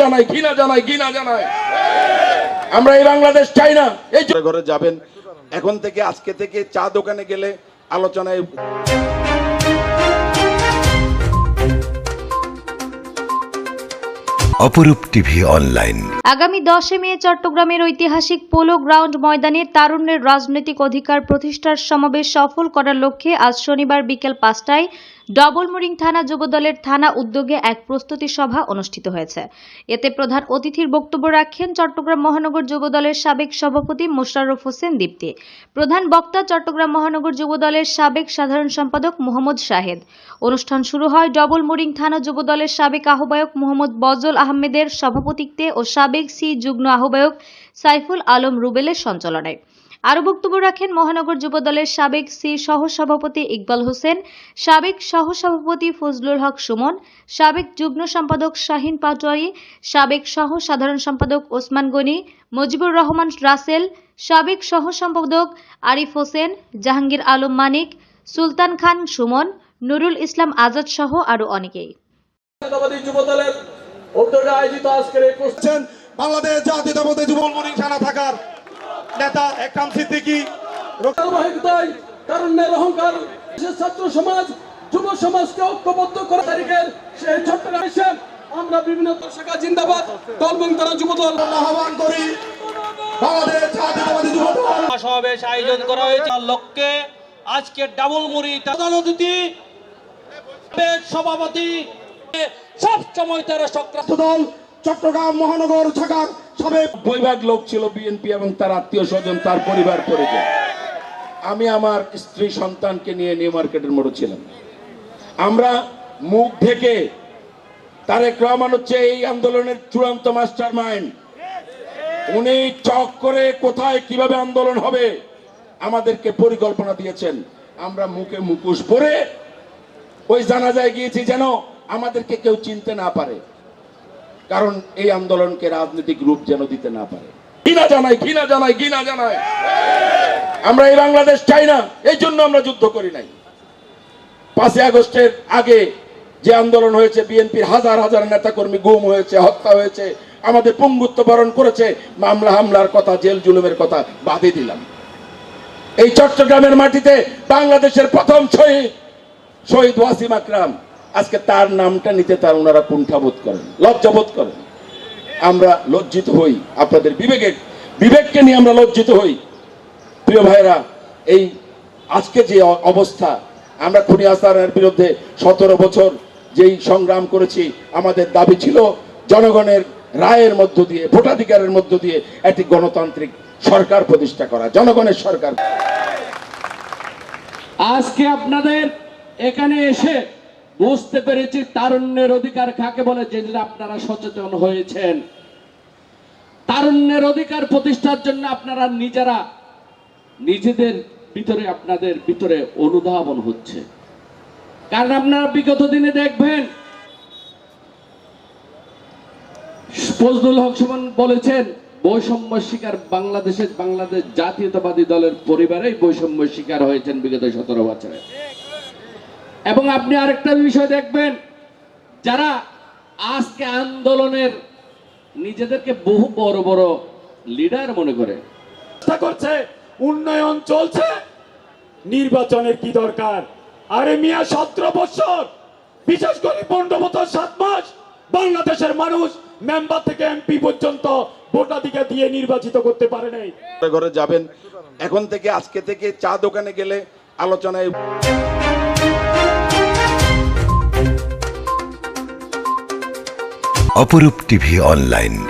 জানাই ঘৃণা জানাই ঘৃণা জানাই। আমরা এই বাংলাদেশ চাই না। এই ঘরে ঘরে যাবেন। এখন থেকে আজকে থেকে চা দোকানে গেলে আলোচনায় অপরূপ টিভি অনলাইন। আগামী দশে মে চট্টগ্রামের ঐতিহাসিক পোলো গ্রাউন্ড ময়দানে তারুণ্যের রাজনৈতিক অধিকার প্রতিষ্ঠার সমাবেশ সফল করার লক্ষ্যে আজ শনিবার বিকেল পাঁচটায় ডবলমুরিং থানা যুবদলের থানা উদ্যোগে এক প্রস্তুতি সভা অনুষ্ঠিত হয়েছে। এতে প্রধান অতিথির বক্তব্য রাখেন চট্টগ্রাম মহানগর যুবদলের সাবেক সভাপতি মোশাররফ হোসেন দীপ্তি, প্রধান বক্তা চট্টগ্রাম মহানগর যুবদলের সাবেক সাধারণ সম্পাদক মোহাম্মদ শাহেদ। অনুষ্ঠান শুরু হয় ডবলমুরিং থানা যুবদলের সাবেক আহ্বায়ক মোহাম্মদ বজল আহমেদের সভাপতিত্বে ও সাবেক সি যুগ্ম আহ্বায়ক সাইফুল আলম রুবেলের সঞ্চালনায়। আরও বক্তব্য রাখেন মহানগর যুবদলের সাবেক সি সহসভাপতি ইকবাল হোসেন সাবেক সহসভাপতি ফজলুল হক সুমন সাবেক যুগ্ম সম্পাদক শাহিন পাটোয়ারি সাবেক সহ সাধারণ সম্পাদক ওসমান গনি মুজিবুর রহমান রাসেল সাবেক সহ সম্পাদক আরিফ হোসেন জাহাঙ্গীর আলম মানিক সুলতান খান সুমন নুরুল ইসলাম আজাদ সহ আরও অনেকেই। বাংলাদেশ সেনা থাকার নেতা একরাম সিদ্দিকী। তারুণ্যের অহংকার ছাত্র সমাজ যুব সমাজকে ঐক্যবদ্ধ করা তারিখের সেই চট্টগ্রাম আমরা বিভিন্ন শাখা জিন্দাবাদ দলবং তারা যুব দল আহ্বান করি বাংলাদেশ জাতীয়তাবাদী যুব দল। সমাবেশ আয়োজন করা হয়েছে। লক্ষ্যে আজকে ডাবল মুড়ি প্রধান অতিথি সভাপতি সব সময় তারা সক্রান্ত দল চট্টগ্রাম মহানগর শাখার সাবেক বৈভাগ লোক ছিল বিএনপি এবং তার আত্মীয় স্বজন, তার পরিবার, পরিজন। আমি আমার স্ত্রী সন্তানকে নিয়ে নিউ মার্কেটের মোড়ে ছিলাম। আমরা মুখ ঢেকে তারেক রহমান হচ্ছে এই আন্দোলনের চূড়ান্ত মাস্টার মাইন্ড উনি চক করে কোথায়, কীভাবে আন্দোলন হবে আমাদেরকে পরিকল্পনা দিয়েছেন। আমরা মুখে মুখোশ পরে ওই জানা যায় গিয়েছি যেন আমাদেরকে কেউ চিনতে না পারে। কারণ এই আন্দোলনকে রাজনৈতিক রূপ যেন দিতে না পারে। ঘৃণা জানাই ঘৃণা জানাই ঘৃণা জানাই। আমরা এই বাংলাদেশ চাই না, এই জন্য আমরা যুদ্ধ করি নাই। পাঁচই আগস্টের আগে যে আন্দোলন হয়েছে, বিএনপির হাজার হাজার নেতাকর্মী গুম হয়েছে, হত্যা হয়েছে, আমাদের পঙ্গুত্ব বরণ করেছে, মামলা হামলার কথা, জেল জুলুমের কথা বাদে দিলাম। এই চট্টগ্রামের মাটিতে বাংলাদেশের প্রথম শহীদ শহীদ ওয়াসিম আকরাম। আজকে তার নামটা নিতে তার ওনারা কুণ্ঠাবোধ করেন লজ্জাবোধ করেন। আমরা লজ্জিত হই আপনাদের বিবেকের, বিবেককে নিয়ে আমরা লজ্জিত হই। প্রিয় ভাইরা এই আজকে যে অবস্থা, আমরা খুনি আসারের বিরুদ্ধে সতেরো বছর যেই সংগ্রাম করেছি, আমাদের দাবি ছিল জনগণের রায়ের মধ্য দিয়ে, ভোটাধিকারের মধ্য দিয়ে একটি গণতান্ত্রিক সরকার প্রতিষ্ঠা করা, জনগণের সরকার। আজকে আপনাদের এখানে এসে বুঝতে পেরেছি তারুণ্যের অধিকার কাকে বলে, যে আপনারা সচেতন হয়েছেন। তারুণ্যের অধিকার প্রতিষ্ঠার জন্য আপনারা নিজেরা, নিজেদের ভিতরে আপনাদের ভিতরে অনুধাবন হচ্ছে। কারণ আপনারা বিগত দিনে দেখবেন, ফজলুল হক সুমন বলেছেন, বৈষম্য শিকার বাংলাদেশের বাংলাদেশ জাতীয়তাবাদী দলের পরিবারেই বৈষম্য শিকার হয়েছেন বিগত সতেরো বছরে। এবং আপনি আরেকটা বিষয় দেখবেন যারা আজকে আন্দোলনের নিজেদেরকে বহু বড় বড় লিডার মনে করে। করছে উন্নয়ন চলছে নির্বাচনের কি দরকার? আরে মিয়া সতেরো বছর বিশেষ করে পনেরো বছর সাত মাস বাংলাদেশের মানুষ মেম্বার থেকে এমপি পর্যন্ত ভোটাধিকার দিয়ে নির্বাচিত করতে পারে নাই। ঘরে ঘরে যাবেন। এখন থেকে আজকে থেকে চা দোকানে গেলে আলোচনায় অপরূপ টিভি অনলাইন।